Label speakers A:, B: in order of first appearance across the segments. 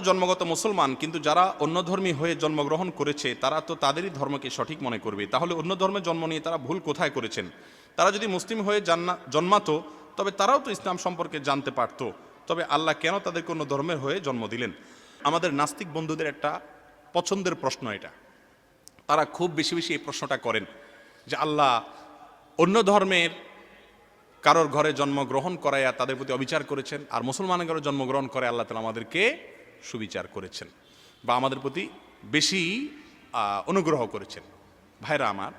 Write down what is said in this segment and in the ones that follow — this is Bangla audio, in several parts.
A: জন্মগত মুসলমান, কিন্তু যারা অন্য ধর্মী হয়ে জন্মগ্রহণ করেছে, তারা তো তাদেরই ধর্মকে সঠিক মনে করবে। তাহলে অন্য ধর্মে জন্ম নিয়ে তারা ভুল কোথায় করেছেন? তারা যদি মুসলিম হয়ে জন্মাতো, তবে তারাও তো ইসলাম সম্পর্কে জানতে পারত। তবে আল্লাহ কেন তাদেরকে অন্য ধর্মের হয়ে জন্ম দিলেন? আমাদের নাস্তিক বন্ধুদের একটা পছন্দের প্রশ্ন এটা। তারা খুব বেশি বেশি এই প্রশ্নটা করেন যে, আল্লাহ অন্য ধর্মের কারোর ঘরে জন্মগ্রহণ করাইয়া তাদের প্রতি অবিচার করেছেন, আর মুসলমানের ঘরে জন্মগ্রহণ করে আল্লাহ তালা আমাদেরকে সুবিচার করেছেন বা আমাদের প্রতি বেশি অনুগ্রহ করেছেন। ভাইরা আমার,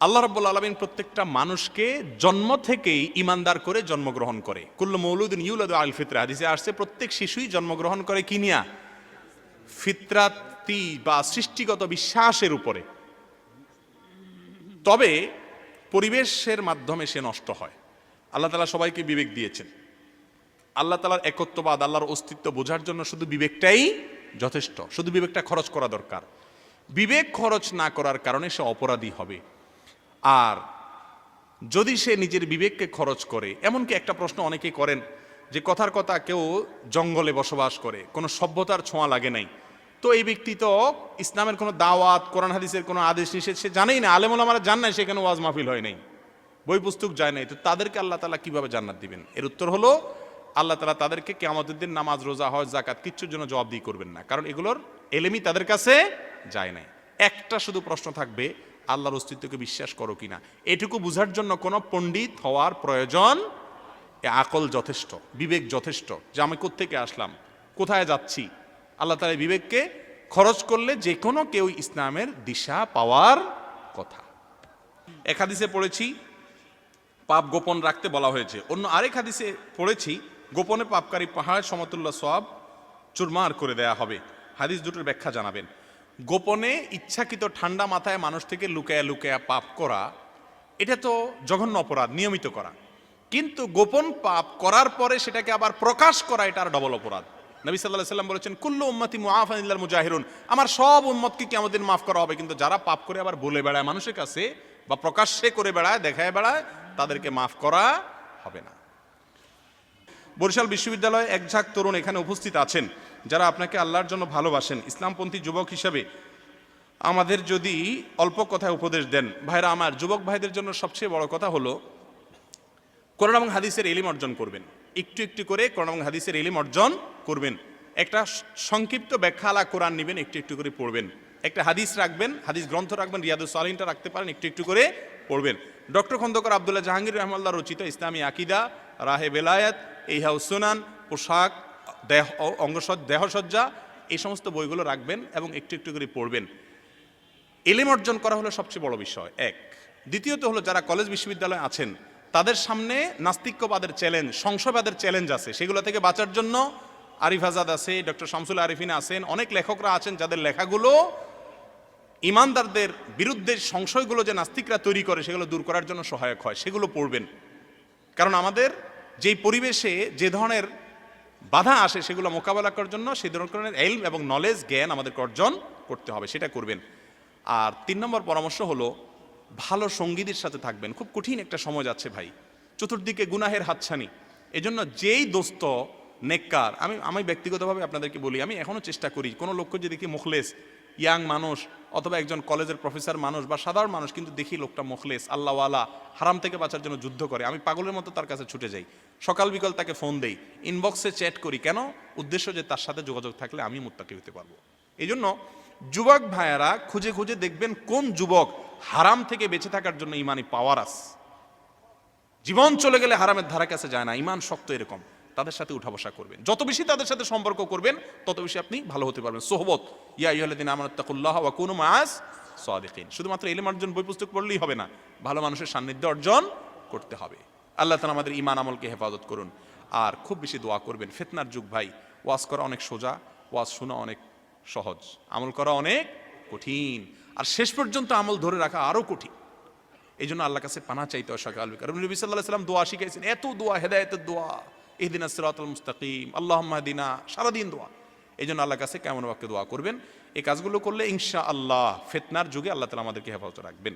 A: আল্লাহ রব্বুল আলমিন প্রত্যেকটা মানুষকে জন্ম থেকেই ইমানদার করে জন্মগ্রহণ করে। কুল্লু মৌলুদ্দিন ইউলাদ আল ফিতরা, হাদিসে আসছে, প্রত্যেক শিশুই জন্মগ্রহণ করে কি নিয়া? ফিতরাতি বা সৃষ্টিগত বিশ্বাসের উপরে। তবে পরিবেশের মাধ্যমে সে নষ্ট হয়। আল্লাহ তালা সবাইকে বিবেক দিয়েছেন। আল্লাহ তালার একত্ববাদ, আল্লাহর অস্তিত্ব বোঝার জন্য শুধু বিবেকটাই যথেষ্ট। শুধু বিবেকটা খরচ করা দরকার। বিবেক খরচ না করার কারণে সে অপরাধী হবে। আর যদি সে নিজের বিবেককে খরচ করে, এমনকি একটা প্রশ্ন অনেকেই করেন যে কথার কথা কেউ জঙ্গলে বসবাস করে, কোনো সভ্যতার ছোঁয়া লাগে নাই। তো এই ব্যক্তি তো ইসলামের কোনো দাওয়াত, কোরআন হাদিসের কোনো আদেশ নিষেধ সে জানেই না। আলেমুল আমার জান নাই সেখানে ওয়াজ মাহফিল হয় নাই। বই পুস্তক যায় নাই। তো তাদেরকে আল্লাহ তালা কীভাবে জান্নাত দিবেন? এর উত্তর হলো আল্লাহ তালা তাদেরকে কেমতের দিন নামাজ, রোজা, হজ জাকাত কিচ্ছুর জন্য জবাবদিহি করবেন না। কারণ এগুলোর এলেমি তাদের কাছে যায় নাই। একটা শুধু প্রশ্ন থাকবে, আল্লাহর অস্তিত্বকে বিশ্বাস করো কিনা? এটুকু বুঝার জন্য কোনো পণ্ডিত হওয়ার প্রয়োজন আকল যথেষ্ট, বিবেক যথেষ্ট যে আমি কোত্থেকে আসলাম, কোথায় যাচ্ছি? আল্লাহ তালা বিবেককে খরচ করলে যে কোনো কেউ ইসলামের দিশা পাওয়ার কথা। এক হাদিসে পড়েছি, পাপ গোপন রাখতে বলা হয়েছে। অন্য আরেক হাদিসে পড়েছি গোপনে পাপকারী পাহাড়, সমতুল্য সব চুরমার করে দেয়া হবে। হাদিস দুটোর ব্যাখ্যা জানাবেন। গোপনে ইচ্ছাকৃত ঠান্ডা মাথায় মানুষ থেকে লুকায়া লুকায়া পাপ করা, এটা তো জঘন্য অপরাধ, নিয়মিত করা। কিন্তু গোপন পাপ করার পরে সেটাকে আবার প্রকাশ করা, এটা আর ডবল অপরাধ। নবী সাল্লাহ সাল্লাম বলেছেন, কুল্লু উম্মতি মুআফানিল্লাল মুজাহিরুন। আমার সব উম্মতকে কি আমাদের মাফ করা হবে, কিন্তু যারা পাপ করে আবার বলে বেড়ায় মানুষের কাছে বা প্রকাশ্যে করে বেড়ায়, দেখায় বেড়ায়, তাদেরকে মাফ করা হবে না। বরিশাল বিশ্ববিদ্যালয়ে এক ঝাঁক তরুণ এখানে উপস্থিত আছেন, যারা আপনাকে আল্লাহর জন্য ভালোবাসেন। ইসলামপন্থী যুবক হিসাবে আমাদের যদি অল্প কথায় উপদেশ দেন, ভাইরা আমার যুবক ভাইদের জন্য সবচেয়ে বড় কথা হলো, কোরআন এবং হাদিসের এলিম অর্জন করবেন। একটু একটু করে কোরআন এবং হাদিসের এলিম অর্জন করবেন। একটা সংক্ষিপ্ত ব্যাখ্যালা কোরআন নেবেন, একটু একটু করে পড়বেন। একটা হাদিস রাখবেন, হাদিস গ্রন্থ রাখবেন, রিয়াদুস সালিনটা রাখতে পারেন, একটু একটু করে পড়বেন। ডক্টর খন্দকর আবদুল্লাহ জাহাঙ্গীর রহমাল্লাহ রচিত ইসলামী আকিদা রাহে বেলায়াত ইহাউ সুনান, পোশাক, দেহ অঙ্গসজ্জা দেহসজ্জা, এই সমস্ত বইগুলো রাখবেন এবং একটু একটু করে পড়বেন। এলেম অর্জন করা হলো সবচেয়ে বড় বিষয়, এক। দ্বিতীয়ত হলো যারা কলেজ বিশ্ববিদ্যালয়ে আছেন, তাদের সামনে নাস্তিক্যবাদের চ্যালেঞ্জ, সংশয়বাদের চ্যালেঞ্জ আছে। সেগুলো থেকে বাঁচার জন্য আরিফ আজাদ আছে, ডক্টর শামসুল আরিফিন আছেন, অনেক লেখকরা আছেন যাদের লেখাগুলো ইমানদারদের বিরুদ্ধে সংশয়গুলো যে নাস্তিকরা তৈরি করে, সেগুলো দূর করার জন্য সহায়ক হয়, সেগুলো পড়বেন। কারণ আমাদের যেই পরিবেশে যে ধরনের বাধা আসে সেগুলো মোকাবেলা করার জন্য সেই ধরনের এলম এবং নলেজ, জ্ঞান আমাদেরকে অর্জন করতে হবে, সেটা করবেন। আর তিন নম্বর পরামর্শ হলো, ভালো সঙ্গীদের সাথে থাকবেন। খুব কঠিন একটা সময় যাচ্ছে ভাই। চতুর্দিকে গুনাহের হাতছানি। এজন্য যেই দোস্ত, নেককার, আমি আমি ব্যক্তিগতভাবে আপনাদেরকে বলি, আমি এখনও চেষ্টা করি, কোনো লক্ষ্য যে দেখি মুখলেস, ইয়াং মানুষ অথবা একজন কলেজের প্রফেসর মানুষ বা সাধারণ মানুষ কিন্তু দেখি লোকটা মুখলেস, আল্লাহওয়ালা, হারাম থেকে বাঁচার জন্য যুদ্ধ করে। আমি পাগলের মতো তার কাছে ছুটে যাই। সকাল বিকাল তাকে ফোন দেই। ইনবক্সে চ্যাট করি। কেন? উদ্দেশ্য যে তার সাথে যোগাযোগ থাকলে আমি মুত্তাকি হতে পারব। এই জন্য যুবক ভাইয়ারা খুঁজে খুঁজে দেখবেন কোন যুবক হারাম থেকে বেঁচে থাকার জন্য ইমানি পাওয়ার আস জীবন চলে গেলে হারামের ধারা কাছে যায় না। ইমান শক্ত এরকম। তাদের সাথে উঠা বসা করবেন। যত বেশি তাদের সাথে সম্পর্ক করবেন, তত বেশি আপনি ভালো হতে পারবেন। সোহবত, ইয়া ইহদিন আমানুল্লাহ ওয়া কুনু মাস সাদিকিন। শুধুমাত্র এলিম অর্জন বই পুস্তক পড়লেই হবে না, ভালো মানুষের সান্নিধ্য অর্জন করতে হবে। আল্লাহ তালা আমাদের ইমান আমলকে হেফাজত করুন। আর খুব বেশি দোয়া করবেন, ফেতনার যুগ ভাই, ওয়াজ করা অনেক সোজা, ওয়াজ শোনা অনেক সহজ, আমল করা অনেক কঠিন, আর শেষ পর্যন্ত আমল ধরে রাখা আরও কঠিন। এই জন্য আল্লাহ কাছে পানা চাইতে হয় সকাল বিকাল। নবী সাল্লাহ সাল্লাম দোয়া শিখাইছেন, এত দোয়া, হেদায়তের দোয়া। এদিন সিরাতুল মুস্তাকিম আল্লাহ দিনা সারাদিন দোয়া। এই জন্য আল্লাহ কাছে কেমন বাক্যে দোয়া করবেন? এই কাজগুলো করলে ইনশা আল্লাহ ফেতনার যুগে আল্লাহ তালা আমাদেরকে হেফাজত রাখবেন।